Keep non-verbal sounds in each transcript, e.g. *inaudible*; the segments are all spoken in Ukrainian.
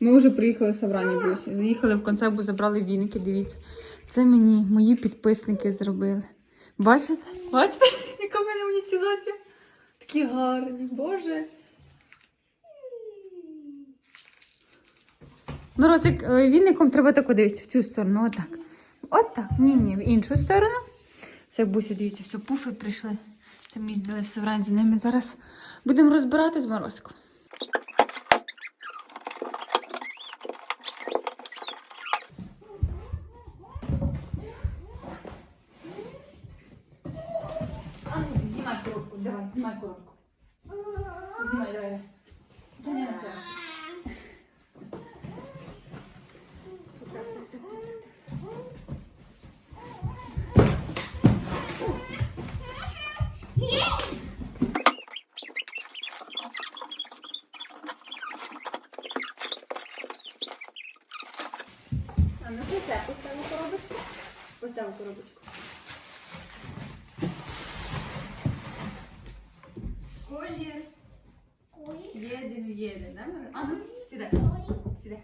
Ми вже приїхали з Саврані Бусі. Заїхали в концерт, забрали віники. Дивіться. Це мені мої підписники зробили. Бачите? Бачите, *laughs* яка в мене монетизація? Такі гарні, боже. Морозик, е, віником треба тако дивитися в цю сторону. Отак. Отак. Ні, ні, в іншу сторону. Це бусі, дивіться, все, пуфи прийшли. Це ми їздили все вранці за ними. Зараз будемо розбирати з морозком. А, ну, знімай коробку, давай, знімай коробку. Знімай, давай. Не на це. А коробочку? Поставимо коробочку. Колір. Єдин, єдин, да? Мира? А ну, сідай. Сідай.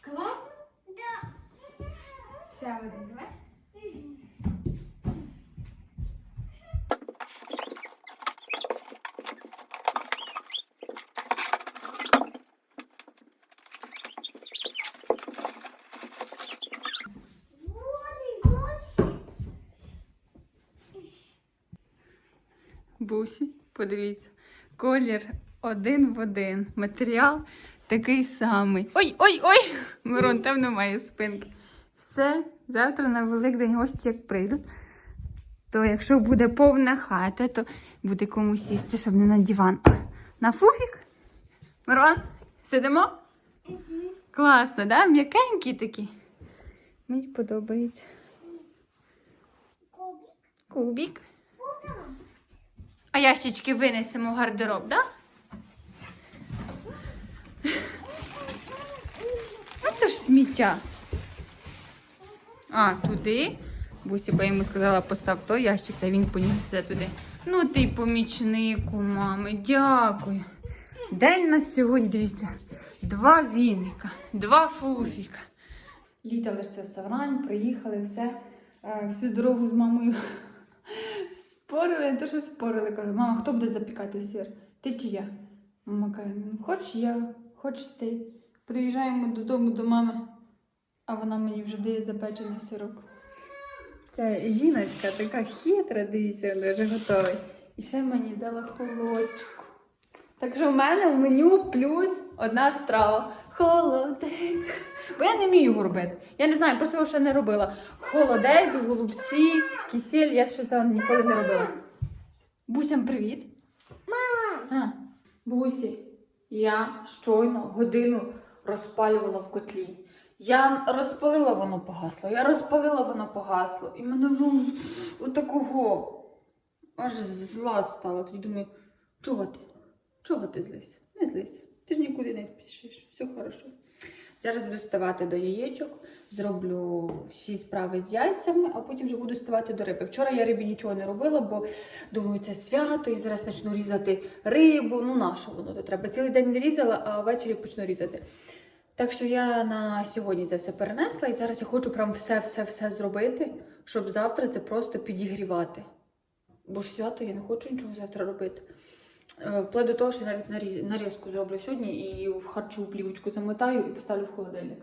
Класно? Да. Ще один, давай. Бусі, подивіться. Колір один в один. Матеріал такий самий. Ой, ой, ой! Мирон, там немає спинки. Все, завтра на Великдень гості як прийдуть. То якщо буде повна хата, то буде кому сісти, щоб не на диван. а На фуфік? Мирон, сидимо? Класно, да? М'якенькі такі. Мені подобається. Кубік. А ящички винесемо в гардероб, да? А це ж сміття. А, туди. Бусіба йому сказала, постав той ящик, та він поніс все туди. Ну, ти й помічник у мами, дякую. День нас сьогодні, дивіться, два віника, два фуфіка. Літали ж в Саврань, приїхали, все, е, всю дорогу з мамою спорили, не то що спорили. Кажу, мама, хто буде запікати сир? Ти чи я? Мама каже, «Ну, хоч я, хоч ти. Приїжджаємо додому до мами, а вона мені вже дає запечений сирок. Ця жіночка така хитра, дивіться, вона вже готовий. І ще мені дала холодчику. Так що в мене в меню плюс одна страва. Холодець. Бо я не вмію його робити. Я не знаю, просто його ще не робила. Холодець, голубці, кисель, я ще цього ніколи не робила. Бусям, привіт. Мама! А, Бусі, я щойно годину розпалювала в котлі. Я розпалила, воно погасло. Я розпалила, воно погасло. І мене ну, отакого аж зла стало. Тоді думаю, чого ти? Чого ти злись? Не злись. Ти ж нікуди не спішиш. Все хорошо. Зараз буду ставати до яєчок, зроблю всі справи з яйцями, а потім вже буду ставати до риби. Вчора я рибі нічого не робила, бо думаю, це свято, і зараз почну різати рибу. Ну, на що воно то треба? Цілий день не різала, а ввечері почну різати. Так що я на сьогодні це все перенесла, і зараз я хочу прям все-все-все зробити, щоб завтра це просто підігрівати. Бо ж свято я не хочу нічого завтра робити. Е, Вплоть до того, що я навіть нарізку зроблю сьогодні і в харчову плівочку замотаю і поставлю в холодильник.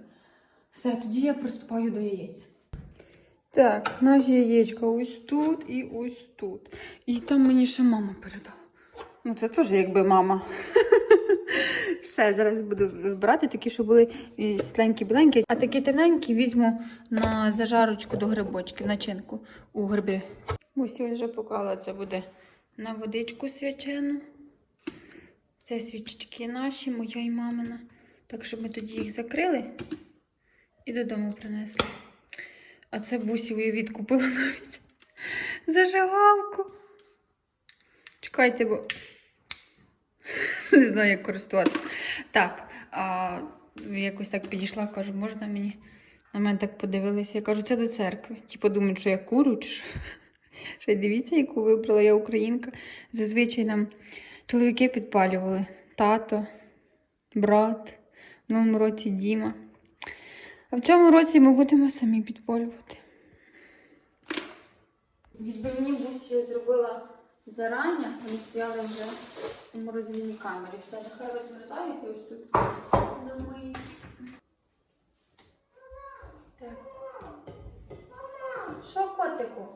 Все, тоді я приступаю до яєць. Так, наші яєчка ось тут і ось тут. І там мені ще мама передала. Ну, це теж якби мама. *laughs* Все, зараз буду брати такі, що були і сленькі біленькі. А такі темненькі візьму на зажарочку до грибочки, начинку у гриби. Ось я вже поклала, це буде на водичку свячену. Це свічечки наші, моя і мамина. Так, щоб ми тоді їх закрили і додому принесли. А це бусі уявіть купила навіть зажигалку. Чекайте, бо не знаю, як користуватися. Так, а, якось так підійшла, кажу, можна мені? На мене так подивилися. Я кажу, це до церкви. Ті подумають, що я курю чи що. Ще дивіться, яку вибрала я українка. Зазвичай нам чоловіки підпалювали. Тато, брат, в новому році Діма. А в цьому році ми будемо самі підпалювати. Відбивні бусі я зробила зарані, вони стояли вже у морозильній камері. Все, нехай розмерзаються ось тут. Думаю. Так. Що котику?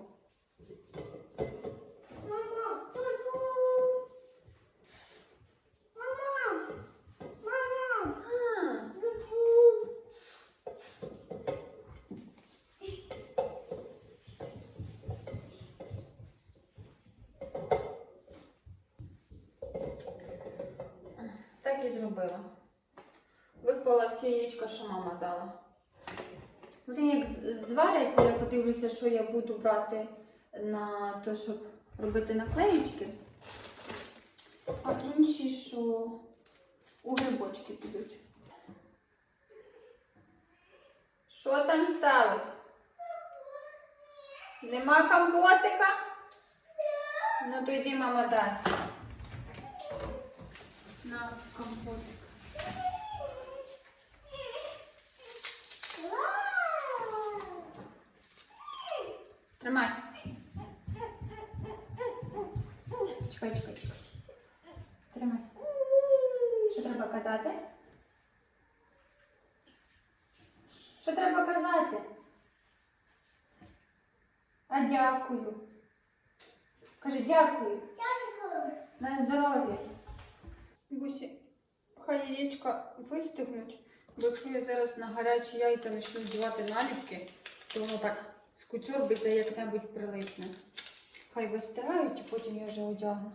А, Так і зробила. Виклала всі яєчка, що мама дала. Вони як зваряться, я подивлюся, що я буду брати на те, щоб робити наклеїчки. А інші, що у грибочки підуть. Що там сталося? Нема компотика? Ну то йди, мама дасть. На компотик. Тримай. Чекай, чекай, чекай. Тримай. Що треба казати? Що треба казати? А дякую. Кажи дякую. На здоров'я. Хай яєчка вистигнуть, бо якщо я зараз на гарячі яйця почну вдівати наліпки, то воно так скутюрбиться як-небудь прилипне. Хай вистирають, і потім я вже одягну.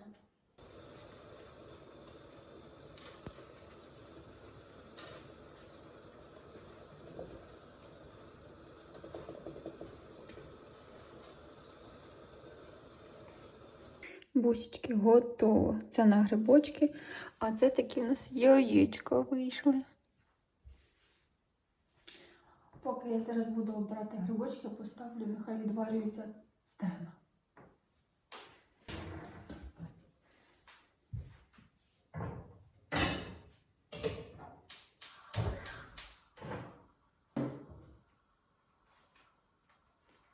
Бусічки готово. Це на грибочки, а це такі в нас яєчка вийшли. Поки я зараз буду обирати грибочки, поставлю, нехай відварюються стегна.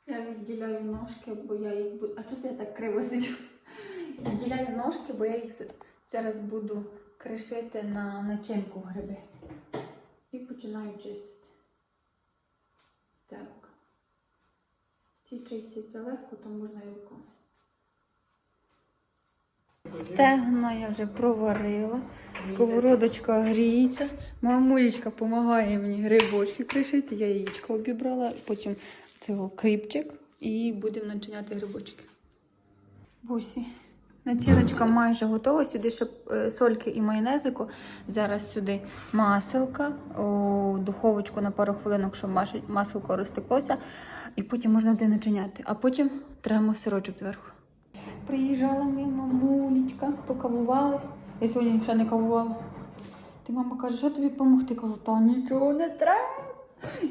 Я відділяю ножки, бо я їх буду. А чого це я так криво сиджу? Відділяю ножки, бо я їх зараз буду кришити на начинку гриби. І починаю чистити. Так. Ці чистяться легко, то можна і руками. Стегна я вже проварила. Сковородочка гріється. Мамулечка допомагає мені грибочки кришити. Я яєчко обібрала, потім цього кріпчик і будемо начиняти грибочки. Бусі. Начиночка майже готова. Сюди ще е, сольки і майонезику. Зараз сюди маселка, у духовочку на пару хвилинок, щоб маселко розтеклося. І потім можна де начиняти. А потім тремо сирочок зверху. Приїжджала моя мамулечка, покавували. Я сьогодні ще не кавувала. Ти мама каже, що тобі допомогти? Кажу, та нічого не треба.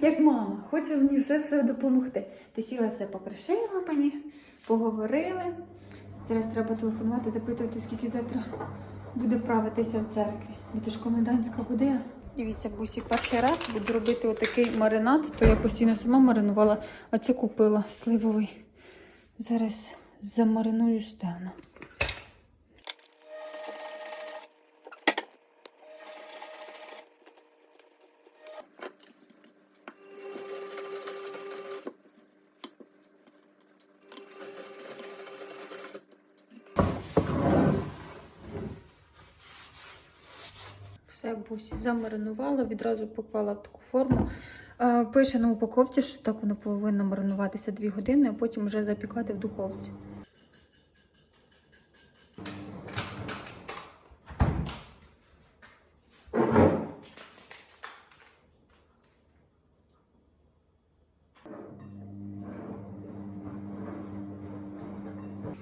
Як мама, хоче мені все-все допомогти. Ти сіла все покришила мені, поговорили. Зараз треба телефонувати, запитувати, скільки завтра буде правитися в церкві. Бо це ж комендантська година. Дивіться, бусі, перший раз буду робити отакий маринад, то я постійно сама маринувала, а це купила сливовий. Зараз замариную стегна. Все бусі замаринувала, відразу поклала в таку форму. Е, Пише на упаковці, що так воно повинно маринуватися 2 години, а потім вже запікати в духовці.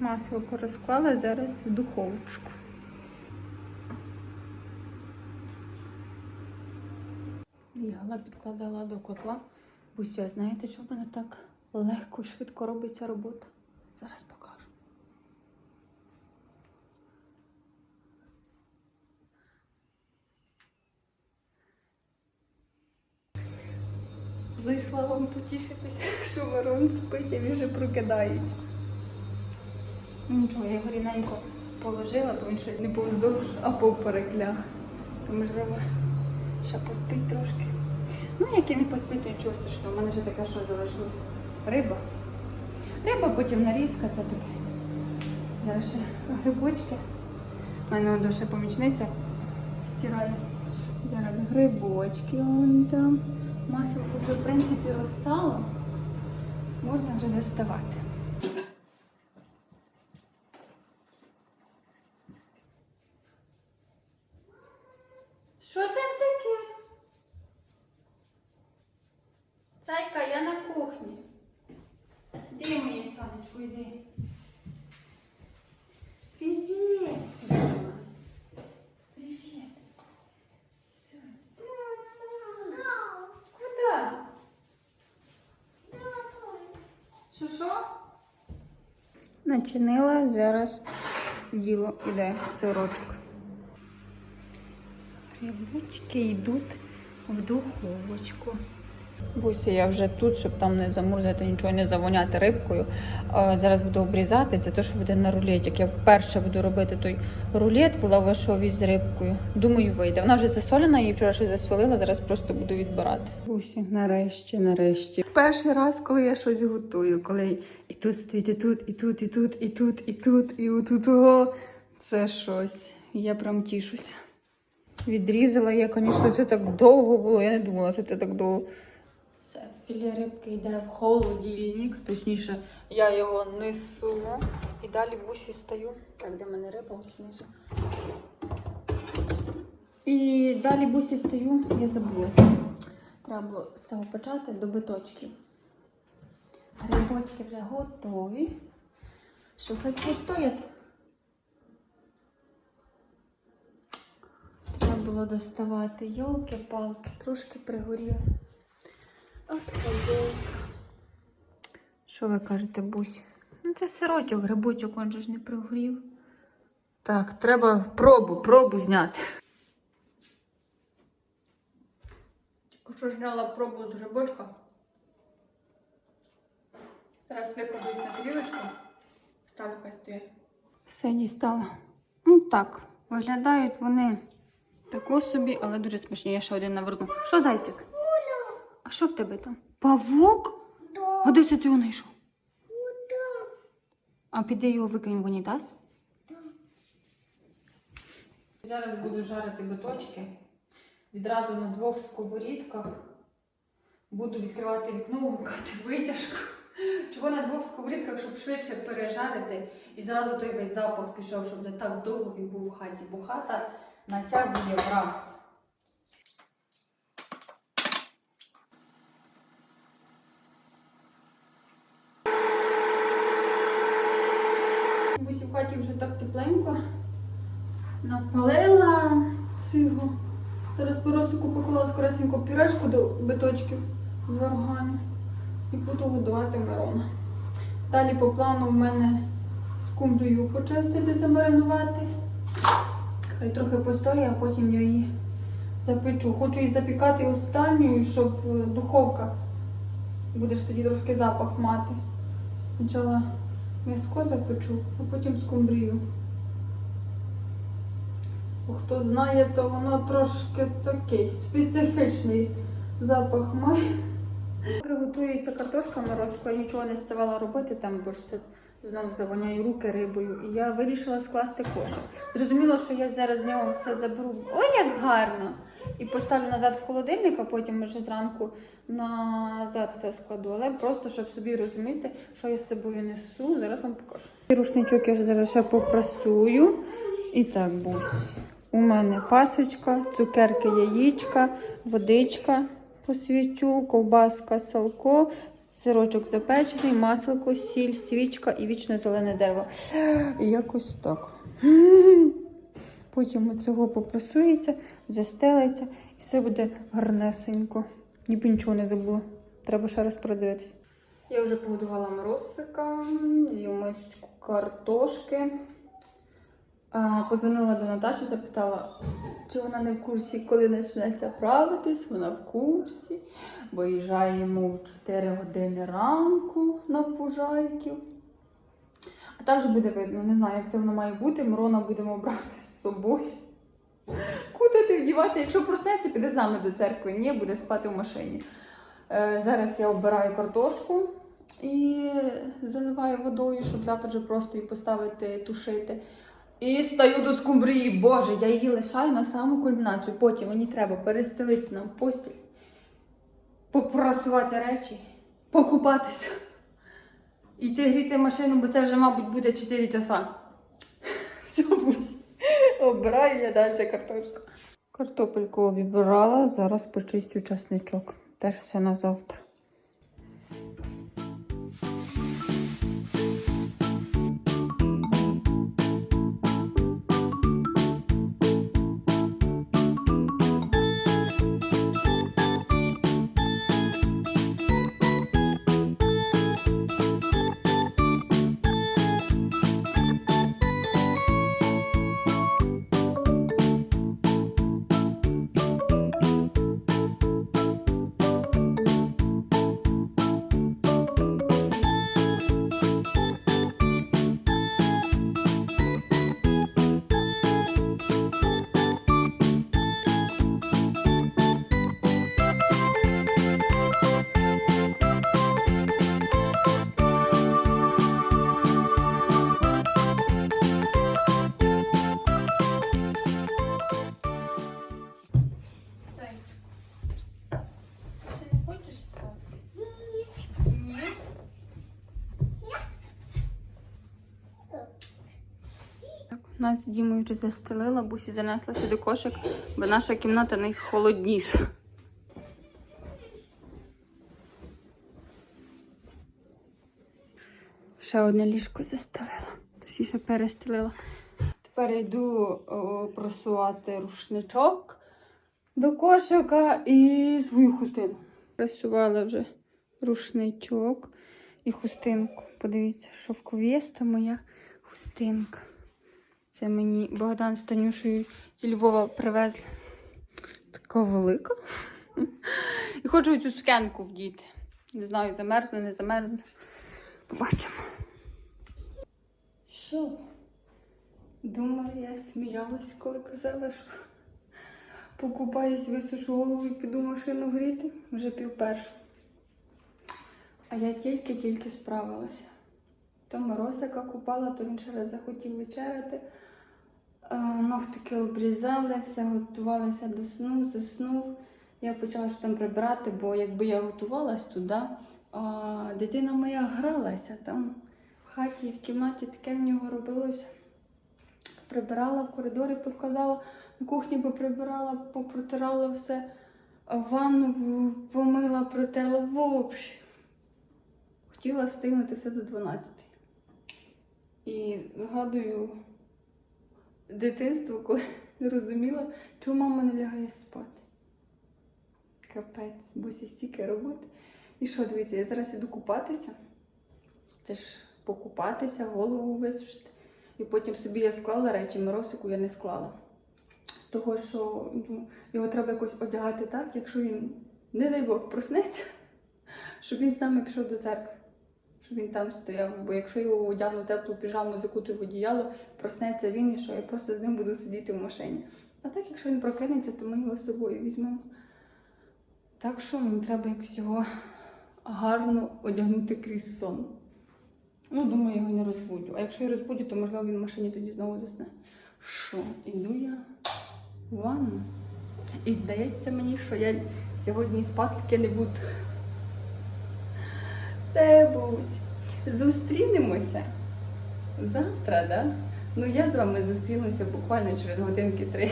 Масло розклала зараз в духовочку. бігала, підкладала до котла. Буся, знаєте, що в мене так легко і швидко робиться робота? Зараз покажу. Зайшла вам потішитися, що ворон спить і вже прокидається. Ну, нічого, я його ріненько положила, бо він щось не повздовж, а поперекляг. То можливо ще поспить трошки. Ну, як і не поспить, то нічого страшного. У мене вже таке, що залишилось риба. Риба, потім нарізка, це таке. Зараз грибочки. У мене ще помічниця стирає. Зараз грибочки вон там. Масло вже, в принципі, розстало. Можна вже доставати. Що там таке? Цайка, я на кухні. Іди, моє сонечко, йди. Привіт. Привіт. Все. Куда? Що що? Начинила, зараз діло іде сирочок. Рибочки йдуть в духовочку. Буся, я вже тут, щоб там не замурзати нічого, не завоняти рибкою. Е, Зараз буду обрізати. Це те, що буде на рулетик. Я вперше буду робити той рулет в лавашові з рибкою. Думаю, вийде. Вона вже засолена, її вчора ще засолила, зараз просто буду відбирати. Бусі, нарешті, нарешті. Перший раз, коли я щось готую, коли і тут стоїть, і тут, і тут, і тут, і тут, і тут, і отут. О, це щось. Я прям тішуся. Відрізала я, звісно, це так довго було. Я не думала, що це так довго. Філе рибки йде в холодильник. Точніше, я його несу. І далі бусі стою. Так, де в мене риба ось знизу. І далі бусі стою, я забулася. Треба було з цього почати до биточків. Грибочки вже готові. Що хай постоять. Треба було доставати йолки-палки, трошки пригоріли. Що ви кажете, Бусь? Ну це сирочок, грибочок, он же ж не пригорів. Так, треба пробу, пробу зняти. Тільки що зняла пробу з грибочка. Зараз викладу їх на тарілочку. Ставлю хай стоять. Все дістала. Ну так, виглядають вони тако собі, але дуже смачні. Я ще один наверну. Що, зайчик? А що в тебе там? Павук? А де це ти його знайшов? А піди його викинь в унітаз? Зараз буду жарити биточки. Відразу на двох сковорідках. Буду відкривати вікно, вмикати витяжку. Чого на двох сковорідках, щоб швидше пережарити і зразу той весь запах пішов, щоб не так довго він був в хаті, бо хата натягує враз. Бусі в хаті вже так тепленько. Напалила цього. Зараз по росику поклала скоресенько пюрешку до биточків з варгану і буду годувати Мирона. Далі по плану в мене скумбрію почистити, замаринувати. Хай трохи постоє, а потім я її запечу. Хочу її запікати останньою, щоб е, духовка. Будеш тоді трошки запах мати. Спочатку м'яско запечу, а потім скумбрію. Бо Хто знає, то воно трошки такий специфічний запах має. Поки готується картошка морозка, нічого не ставала робити там, бо ж це знову завоняю руки рибою. І я вирішила скласти кошик. Зрозуміло, що я зараз з нього все заберу. Ой, як гарно! І поставлю назад в холодильник, а потім вже зранку назад все складу. Але просто щоб собі розуміти, що я з собою несу, зараз вам покажу. Рушничок я зараз ще попрасую. І так, бусь. У мене пасочка, цукерки, яєчка, водичка посвітю, ковбаска, салко, сирочок запечений, масло, сіль, свічка і вічно зелене дерево. Якось так. *laughs* Потім цього попрасується, застелиться і все буде гарнесенько. Ніби нічого не забула. Треба ще раз продивитися. Я вже погодувала морозика, з'їв мисочку картошки. А, Позвонила до Наташі, запитала, чи вона не в курсі, коли почнеться правитись. Вона в курсі. Виїжджаємо в 4 години ранку на пужайків. А там вже буде видно, не знаю, як це воно має бути. Мирона будемо брати з собою. Куди ти вдівати? Якщо проснеться, піде з нами до церкви. Ні, буде спати в машині. Е, зараз я обираю картошку і заливаю водою, щоб завтра вже просто її поставити тушити. І стаю до скумбрії. Боже, я її лишаю на саму кульмінацію. Потім мені треба перестелити нам постіль, попрасувати речі, покупатися. Іти гріти машину, бо це вже, мабуть, буде 4 часа. Все, бусі. Обираю я далі картошку. Картопельку обібрала, зараз почистю часничок. Теж все на завтра. З вже застелила, бусі занесла сюди кошик, бо наша кімната найхолодніша. Ще одне ліжко застелила, точніше перестелила. Тепер йду о, просувати рушничок до кошика і свою хустину. Прасувала вже рушничок і хустинку. Подивіться, шовковіста моя хустинка. Це мені Богдан з Танюшею зі Львова привезли. Така велика. *laughs* І хочу цю сукенку вдіти. Не знаю, замерзне, не замерзне. Побачимо. Що? Думаю, я сміялась, коли казала, що покупаюсь, висушу голову і піду машину гріти. Вже пів перша. А я тільки-тільки справилася. То Морозика купала, то він ще раз захотів вечеряти. Е, Ногтики обрізали, все готувалися до сну, заснув. Я почала там прибирати, бо якби я готувалась туди, дитина моя гралася там в хаті, в кімнаті таке в нього робилося. Прибирала в коридорі, поскладала, на кухні поприбирала, попротирала все, ванну помила, протерла в общем. Хотіла встигнути все до 12. І згадую дитинство, коли *laughs* не розуміла, чому мама не лягає спати. Капець, бусі стільки роботи. І що, дивіться, я зараз іду купатися. Це ж покупатися, голову висушити. І потім собі я склала речі, Миросику я не склала. Того, що ну, його треба якось одягати так, якщо він, не дай Бог, проснеться, *laughs* щоб він з нами пішов до церкви. Щоб він там стояв. Бо якщо його одягну теплу піжаму, закутую в одіяло, проснеться він і що, я просто з ним буду сидіти в машині. А так, якщо він прокинеться, то ми його з собою візьмемо. Так що мені треба якось його гарно одягнути крізь сон. Ну, думаю, його не розбудю. А якщо я розбудю, то можливо він в машині тоді знову засне. Що, іду я в ванну. І здається мені, що я сьогодні спати таки не буду. Все, Бусь, зустрінемося завтра, да? Ну, я з вами зустрінуся буквально через годинки три.